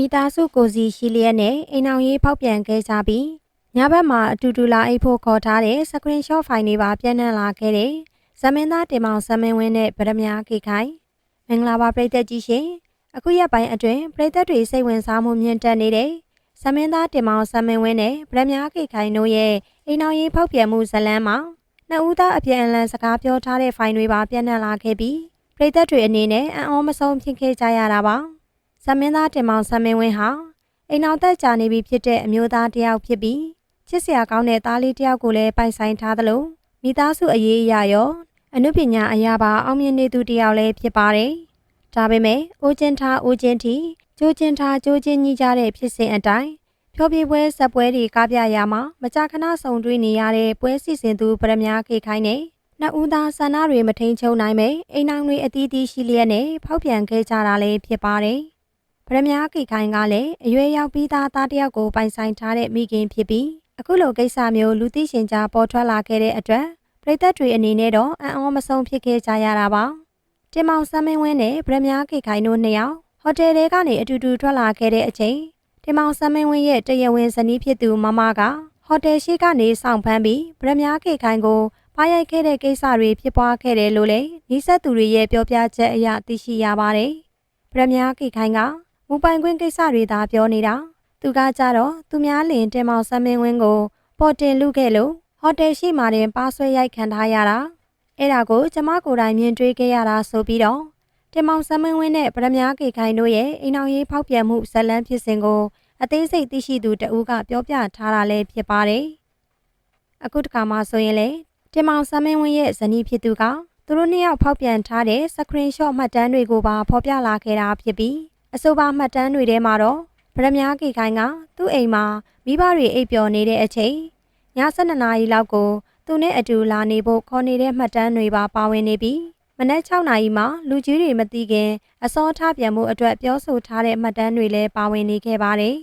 မိသားစုကိုစီရှိလျက်နဲ့အိမ်အောင်ရေးဖောက်ပြန်ခဲ့ကြပြီးညဘက်မှာအတူတူလာအိတ်ဖို့ခေါ်ထားတဲ့စကရင်ရှော့ဖိုင်တွေပါပြန့်နှံ့လာခဲ့တဲ့ဇမင်းသားတင်မောင်ဇမင်းဝင်းနဲ့ဗရမ ्या ခေခိုင်မင်္ဂလာပါပရိသတ်ကြီးရှင်အခုရက်ပိုင်းအတွင်းပရိသတ်တွေစိတ်ဝင်စားမှုမြင့်တက်နေတဲ့ဇမင်းသားတင်မောင်ဇမင်းဝင်းနဲ့ဗရမ ्या ခေခိုင်တို့ရဲ့အိမ်အောင်ရေးဖောက်ပြန်မှုဇလန်းမှာနှစ်ဦးသားအပြန်အလှန်စကားပြောထားတဲ့ဖိုင်တွေပါပြန့်နှံ့လာခဲ့ပြီးပရိသတ်တွေအနေနဲ့အံ့ဩမဆုံးဖြစ်ခဲ့ကြရတာပါဇ မင်းသားတင်မောင်ဇမင်းဝင်းဟာအိမ်အောင်သက်ကြာနေပြီဖြစ်တဲ့အမျိုးသားတစ်ယောက်ဖြစ်ပြီးချစ်စရာကောင်းတဲ့သားလေးတစ်ယောက်ကိုလည်းပိုင်ဆိုင်ထားသလိုမိသားစုအရေးအရာရောအနုပညာအရာပါအောင်မြင်နေသူတစ်ယောက်လည်းဖြစ်ပါတယ်။ဒါပေမဲ့အိုးချင်းထားအိုးချင်းတီကြိုးချင်းထားကြိုးချင်းညီးကြတဲ့ဖြစ်စဉ်အတိုင်းဖြောပြပွဲဇက်ပွဲတွေကားပြရမှာမကြာခဏဆုံတွေ့နေရတဲ့ပွဲစီစဉ်သူပရမ ्या ခေခိုင်းနဲ့နှစ်ဦးသားဆန္ဒတွေမထိန်ချုံနိုင်ပဲအိမ်အောင်တွေအသီးသီးရှိလျက်နဲ့ဖောက်ပြန်ခဲ့ကြတာလည်းဖြစ်ပါတယ်။ ဗရမ ्या ကိခိုင်ကလည်းအရွယ်ရောက်ပြီးသားသားတစ်ယောက်ကိုပိုင်ဆိုင်ထားတဲ့မိခင်ဖြစ်ပြီးအခုလိုကိစ္စမျိုးလူသိရှင်ကြားပေါ်ထွက်လာခဲ့တဲ့အတွက်ပြည်သက်တွေအနေနဲ့တော့အံ့ဩမဆုံးဖြစ်ခဲ့ကြရတာပါတင်မောင်စမ်းမင်းဝင်းနဲ့ဗရမ ्या ကိခိုင်တို့နှစ်ယောက်ဟိုတယ်ထဲကနေအတူတူထွက်လာခဲ့တဲ့အချိန်တင်မောင်စမ်းမင်းဝင်းရဲ့တရဝင်းဇနီးဖြစ်သူမမကဟိုတယ်ရှိကနေစောင့်ဖမ်းပြီးဗရမ ्या ကိခိုင်ကိုပါရိုက်ခဲ့တဲ့ကိစ္စတွေဖြစ်ပွားခဲ့တယ်လို့လည်းနီးစပ်သူတွေရဲ့ပြောပြချက်အရသိရှိရပါတယ်ဗရမ ्या ကိခိုင်က မူပိုင်ခွင့်ကိစ္စတွေသာပြောနေတာသူကကြတော့သူများလင်တင်မောင်ဆမ်းမင်းဝင်းကို ပေါ်တင်လူခဲ့လို့ဟိုတယ်ရှိမှတင်ပါဆွဲရိုက်ခံထားရတာအဲ့ဒါကိုကျမကိုယ်တိုင်မြင်တွေ့ခဲ့ရတာဆိုပြီးတော့တင်မောင်ဆမ်းမင်းဝင်းနဲ့ဗရမ ्या ကေခိုင်တို့ရဲ့အိမ်အောင်ရေးဖောက်ပြန်မှုဇက်လန်းဖြစ်စဉ်ကိုအသေးစိတ်သိရှိသူတဦးကပြောပြထားတာလည်းဖြစ်ပါတယ်အခုတခါမှဆိုရင်လေတင်မောင်ဆမ်းမင်းဝင်းရဲ့ဇနီးဖြစ်သူကသူတို့နှစ်ယောက်ဖောက်ပြန်ထားတဲ့စကရင်ရှော့မှတ်တမ်းတွေကိုပါဖော်ပြလာခဲ့တာဖြစ်ပြီး အဆိုပါမှတ်တမ်းတွေထဲမှာတော့ဗရမ ्या ကေခိုင်ကသူ့အိမ်မှာမိဘတွေအိပ်ပျော်နေတဲ့အချိန်ည7နာရီလောက်ကိုသူနဲ့အတူလာနေဖို့ခေါ်နေတဲ့မှတ်တမ်းတွေပါပါဝင်နေပြီးမနက်6နာရီမှာလူကြီးတွေမသိခင်အစောထားပြန်မှုအတွက်ပြောဆိုထားတဲ့မှတ်တမ်းတွေလည်းပါဝင်နေခဲ့ပါတယ်